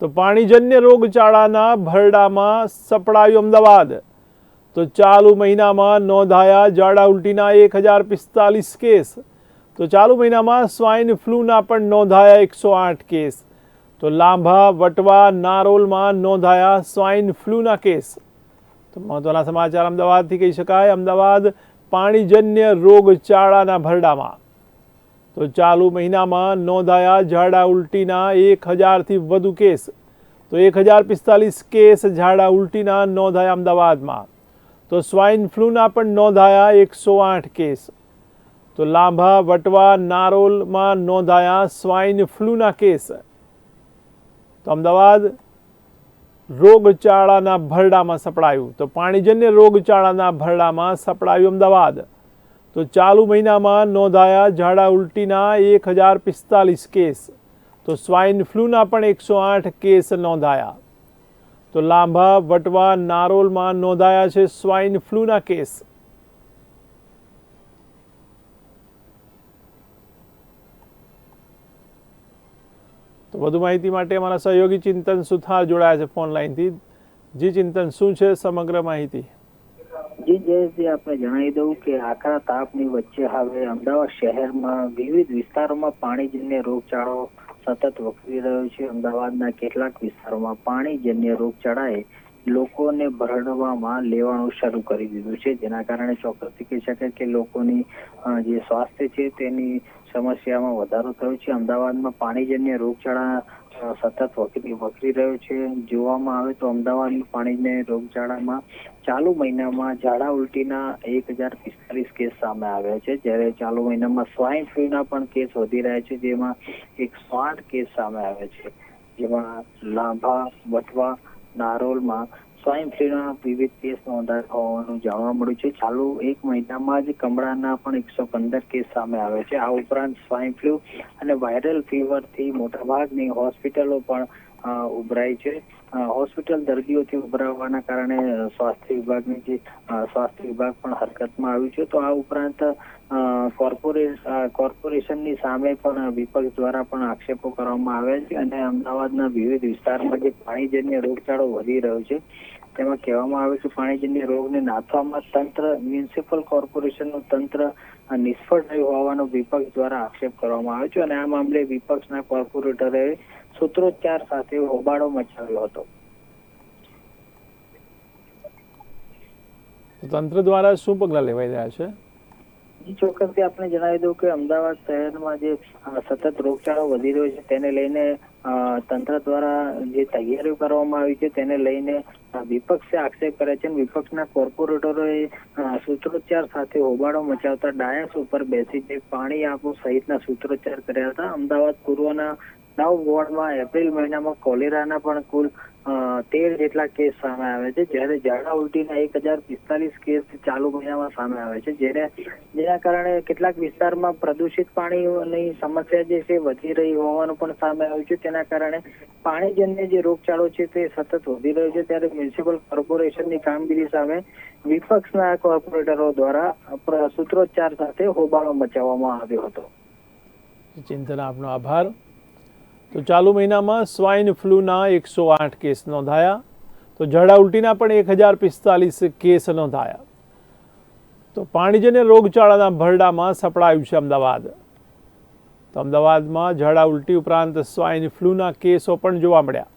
તો પાણીજન્ય રોગચાળાના ભરડામાં સપડાયું અમદાવાદ. તો ચાલુ મહિનામાં નોંધાયા ઝાડા ઉલટીના એક હજાર પિસ્તાલીસ કેસ. તો ચાલુ મહિનામાં સ્વાઇન ફ્લૂના પણ નોંધાયા એકસો આઠ કેસ. તો લાંભા, વટવા, નારોલમાં નોંધાયા સ્વાઇન ફ્લૂના કેસ. તો મહત્વના સમાચાર અમદાવાદથી કહી શકાય. અમદાવાદ પાણીજન્ય રોગચાળાના ભરડામાં. તો ચાલુ મહિનામાં નોંધાયા ઝાડા ઉલટીના એક હજારથી વધુ કેસ. તો એક હજાર પિસ્તાલીસ કેસ ઝાડા ઉલટીના નોંધાયા અમદાવાદમાં. તો સ્વાઇન ફ્લૂના પણ નોંધાયા એકસો આઠ કેસ. તો લાંભા, વટવા, નારોલમાં નોંધાયા સ્વાઇન ફ્લૂના કેસ. તો અમદાવાદ રોગચાળાના ભરડામાં સપડાયું. તો પાણીજન્ય રોગચાળાના ભરડામાં સપડાયું અમદાવાદ. તો ચાલુ મહિનામાં નોંધાયા ઝાડા ઉલટીના એક હજાર પિસ્તાલીસ કેસ. તો સ્વાઇન ફ્લૂના પણ એકસો આઠ કેસ નોંધાયા. તો લાંભા, વટવા, નારોલમાં નોંધાયા છે સ્વાઇન ફ્લૂના કેસ. તો વધુ માહિતી માટે અમારા સહયોગી ચિંતન સુથાર જોડાયા છે ફોન લાઈનથી જી ચિંતન, શું છે સમગ્ર માહિતી? જી જયેશજી આપણે જણાવી દઉં કે આકરા તાપની વચ્ચે હવે અમદાવાદ શહેરમાં વિવિધ વિસ્તારોમાં પાણીજન્ય રોગચાળો સતત વકરી રહ્યો છે. અમદાવાદના કેટલાક વિસ્તારોમાં પાણીજન્ય રોગચાળાએ લોકોને ભરડવામાં લેવાનું શરૂ કરી દીધું છે. જેના કારણે ચોક્કસથી કહી શકાય કે લોકોની જે સ્વાસ્થ્ય છે તેની સમસ્યામાં વધારો થયો છે. અમદાવાદમાં પાણીજન્ય રોગચાળા સતત વકરી રહ્યો છે. જોવામાં આવે તો અમદાવાદ પાણીને રોગચાળામાં ચાલુ મહિનામાં ઝાડા ઉલટીના એક હજાર પિસ્તાલીસ કેસ સામે આવ્યા છે. જ્યારે ચાલુ મહિનામાં સ્વાઇન ફ્લૂના પણ કેસ વધી રહ્યા છે, જેમાં એકસો આઠ કેસ સામે આવ્યા છે. જેમાં લાંભા, વટવા, નારોલમાં સ્વાઇન ફ્લૂના વિવિધ કેસ નોંધાયા હોવાનું જાણવા મળ્યું છે. ચાલુ એક મહિનામાં જ કમળાના પણ એકસો પંદર કેસ સામે આવે છે. આ ઉપરાંત સ્વાઇન ફ્લૂ અને વાયરલ ફીવરથી મોટાભાગની હોસ્પિટલો પણ ઉભરાઈ છે. હોસ્પિટલ દર્દીઓથી ઉભરાવવાના કારણે સ્વાસ્થ્ય વિભાગની જે સ્વાસ્થ્ય વિભાગ પણ હરકતમાં આવ્યું છે. તો આ ઉપરાંત કોર્પોરેશનની સામે પણ વિપક્ષ દ્વારા પણ આક્ષેપો કરવામાં આવ્યા છે અને અમદાવાદના વિવિધ વિસ્તારમાં જે પાણીજન્ય રોગચાળો વધી રહ્યો છે તેમાં કહેવામાં આવે છે પાણીજન્ય રોગને નાથવામાં તંત્ર મ્યુનિસિપલ કોર્પોરેશનનું તંત્ર નિષ્ફળ રહ્યું હોવાનો વિપક્ષ દ્વારા આક્ષેપ કરવામાં આવ્યો છે અને આ મામલે વિપક્ષના કોર્પોરેટરે સૂત્રોચ્ચાર સાથે હોબાળો મચાવ્યો હતો. તંત્ર દ્વારા શું પગલાં લેવાઈ રહ્યા છે? ચોક્કસથી આપણે જણાવી દઉં કે અમદાવાદ શહેરમાં જે સતત રોગચાળો વધી રહ્યો છે તેને લઈને તંત્ર દ્વારા જે તૈયારીઓ કરવામાં આવી છે તેને લઈને વિપક્ષે આક્ષેપ કરે છે વિપક્ષના કોર્પોરેટરોએ સૂત્રોચ્ચાર સાથે હોબાળો મચાવતા ડાયસ ઉપર બેસી જે પાણી આપો સહિતના સૂત્રોચ્ચાર કર્યા હતા. અમદાવાદ પૂર્વના નવ વોર્ડમાં એપ્રિલ મહિનામાં કોલેરાના પણ કુલ તેર જેટલા કેસ સામે આવે છે. જ્યારે ઝાડા ઉલટીના એક હજાર પિસ્તાલીસ કેસ ચાલુ મહિનામાં સામે આવે છે. જેને, જેના કારણે કેટલાક વિસ્તારમાં પ્રદૂષિત પાણીની સમસ્યા જે છે વધી રહી હોવાનું પણ સામે આવ્યું છે. તેના કારણે પાણીજન્ય જે રોગચાળો છે તે સતત વધી રહ્યો છે. ત્યારે મ્યુનિસિપલ કોર્પોરેશનની કામગીરી સામે વિપક્ષના કોર્પોરેટરો દ્વારા સૂત્રોચ્ચાર સાથે હોબાળો મચાવવામાં આવ્યો હતો. ચિંતન આપનો આભાર. તો ચાલુ મહિનામાં સ્વાઇન ફ્લૂના એકસો આઠ કેસ નોંધાયા. તો ઝાડા ઉલટીના પણ એક હજાર પિસ્તાલીસ કેસ નોંધાયા. તો પાણીજન્ય રોગચાળાના ભરડામાં સપડાયું છે અમદાવાદ. તો અમદાવાદમાં ઝાડા ઉલટી ઉપરાંત સ્વાઇન ફ્લૂના કેસો પણ જોવા મળ્યા.